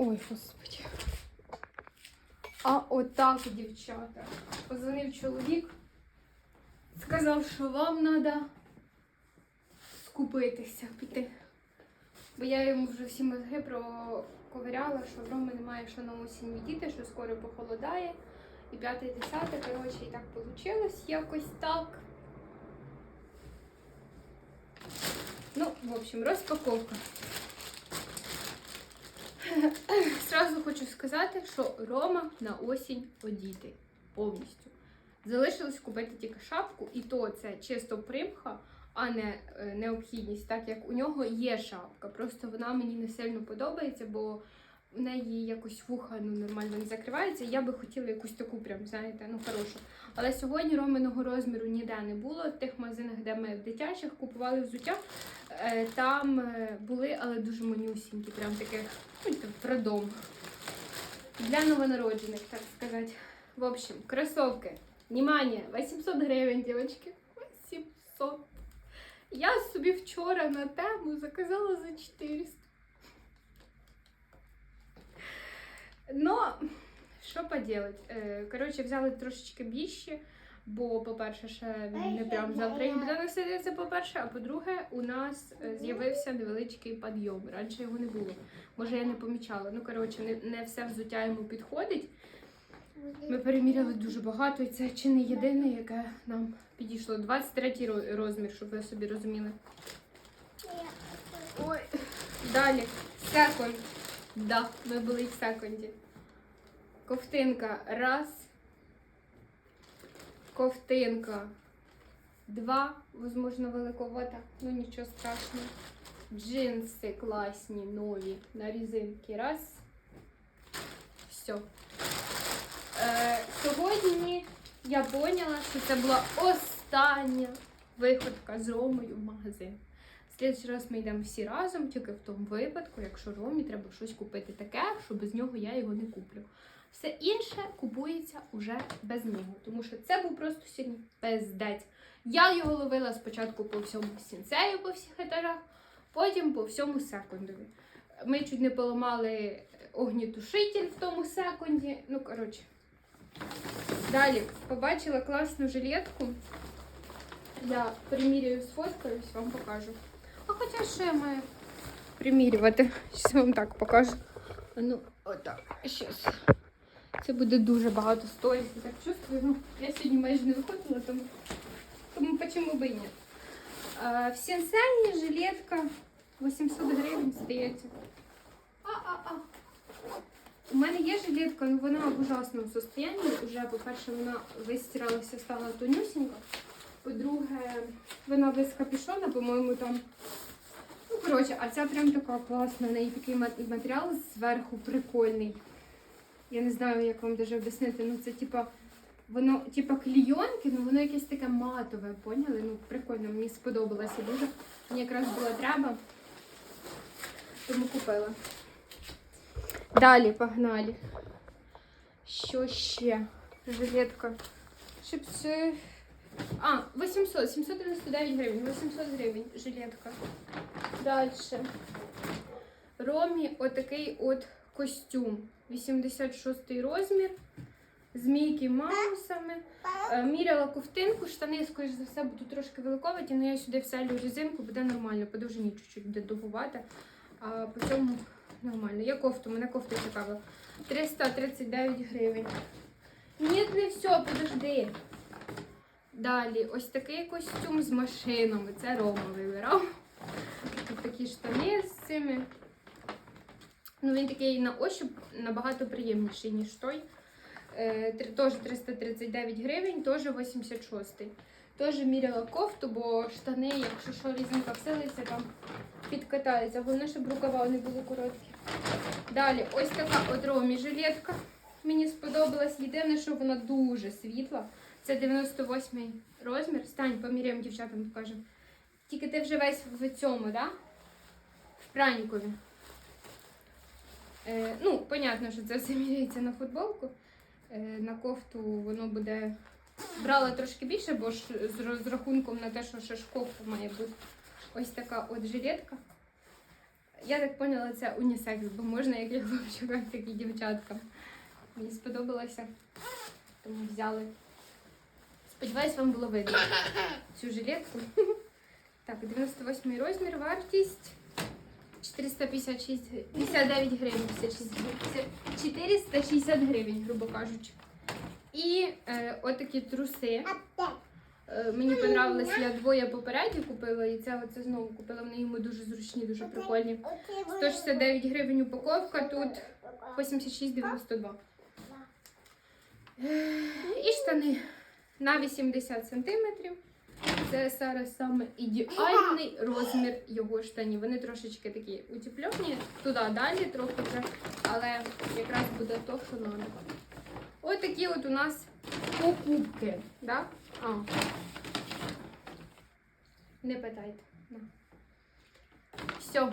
Ой, господи. А отак, дівчата. Позвонив чоловік, сказав, що вам треба скупитися, піти. Бо я йому вже всі мозги проковиряла, що в Роми немає що на осінь відійти, що скоро похолодає. І п'яте, десяте, коротше, і так вийшло якось так. Ну, в общем, розпаковка. Сразу хочу сказати, що Рома на осінь одіти повністю. Залишилось купити тільки шапку, і то це чисто примха, а не е, необхідність, так як у нього є шапка. Просто вона мені не сильно подобається, бо в неї якось вуха ну, нормально не закривається. Я би хотіла якусь таку, прям, знаєте, ну хорошу. Але сьогодні роминого розміру ніде не було. В тих магазинах, де ми в дитячих купували взуття, е, там е, були, але дуже манюсінькі, прям таких, ну, там, продом. Для новонароджених, так сказати. В общем, кроссовки. Внимание, 800 гривень, девочки. 800. Я собі вчора на тему заказала за 400. Но, що поделать? Е, Коротше, взяли трошечки більші, бо, по-перше, ще не прям завтра їх буде носити, по-перше, а по-друге, у нас е, з'явився невеличкий підйом. Раніше його не було. Може, я не помічала. Ну, коротше, не, не все взуття йому підходить. Ми переміряли дуже багато, і це чи не єдине, яке нам підійшло. 23 ро- розмір, щоб ви собі розуміли. Ой. Далі. Секонд. Да, ми були в секонді. Ковтинка. Раз. Ковтинка. Два. Возможно, великовата. Ну нічого страшного. Джинси класні, нові. На резинки. Раз. Все. Е, сьогодні я поняла, що це була остання виходка з Ромою в магазин. В раз ми йдемо всі разом, тільки в тому випадку, якщо Ромі треба щось купити таке, що без нього я його не куплю. Все інше купується уже без нього, тому що це був просто сьогодні пиздець. Я його ловила спочатку по всьому сінцею, по всіх етажах, потім по всьому секундові. Ми чуть не поламали огнітушитель в тому секунді. Ну, коротше. Далі побачила класну жилетку. Я примірюю, сфоткаюсь, вам покажу. Хоча що я примірювати? Щас я вам так покажу. Ну, отак. Щас. Це буде дуже багато стоїть. Я так чувствую. Ну, я сьогодні майже не виходила, тому, тому почему би і ні. А, в сенсеї жилетка 800 гривень здається. А-а-а. У мене є жилетка, але вона в ужасному состоянні. Уже, по-перше, вона вистиралася, стала тонюсінька. По-друге, вона без капюшона, по-моєму, там. Коротше, а ця прям така класна. В неї такий матеріал зверху прикольний. Я не знаю, як вам даже об'яснити. Ну, це типа. Воно типа клійонки, ну воно якесь таке матове, поняли? Ну, прикольно, мені сподобалося дуже. Мені якраз було треба. Тому купила. Далі погнали. Що ще? Жилетка. Чипси. А, 800, 799 гривень, 800 гривень жилетка. Далі. Ромі отакий от костюм. 86 розмір. З Мікі Маусами. Е, Міряла ковтинку, штани, скоріш за все, будуть трошки великоваті, але я сюди вселю резинку, буде нормально. По довжині чуть-чуть буде довгувати. А по цьому нормально. Я кофту, мене кофта цікавила. 339 гривень. Ні, не все, подожди. Далі, ось такий костюм з машинами. Це Рома вибирав. Тут такі штани з цими. Ну, він такий на ощуп набагато приємніший, ніж той. Е, Теж 339 гривень, теж 86. Теж міряла кофту, бо штани, якщо що, різинка всилиться, там підкатається. Головне, щоб рукава не були короткі. Далі, ось така от Ромі жилетка. Мені сподобалась. Єдине, що вона дуже світла. Це 98-й розмір. Стань, поміряємо дівчатам, покажемо. Тільки ти вже весь в цьому, да? В пранікові. Е, ну, понятно, що це все міряється на футболку. Е, на кофту воно буде. Брала трошки більше, бо ж з розрахунком на те, що ще ж кофта має бути. Ось така от жилетка. Я так поняла, це унісекс, бо можна як і хлопчикам, так і дівчаткам. Мені сподобалося, тому взяли. Сподіваюсь, вам було видно цю жилетку. Так, 98 розмір, вартість 456 гривень. 59 гривень, 56 гривень. 460 гривень, грубо кажучи. І е, отакі труси. Е, Мені понравилось, я двоє попередні купила, і це оце знову купила. Вони йому дуже зручні, дуже прикольні. 169 гривень упаковка, тут 86,92. Е, І штани на 80 сантиметрів. Це зараз саме ідеальний розмір його штанів. Вони трошечки такі утеплені, туди далі трохи вже, але якраз буде то, що треба. Ось такі от у нас покупки. Да? А. Не питайте. Все.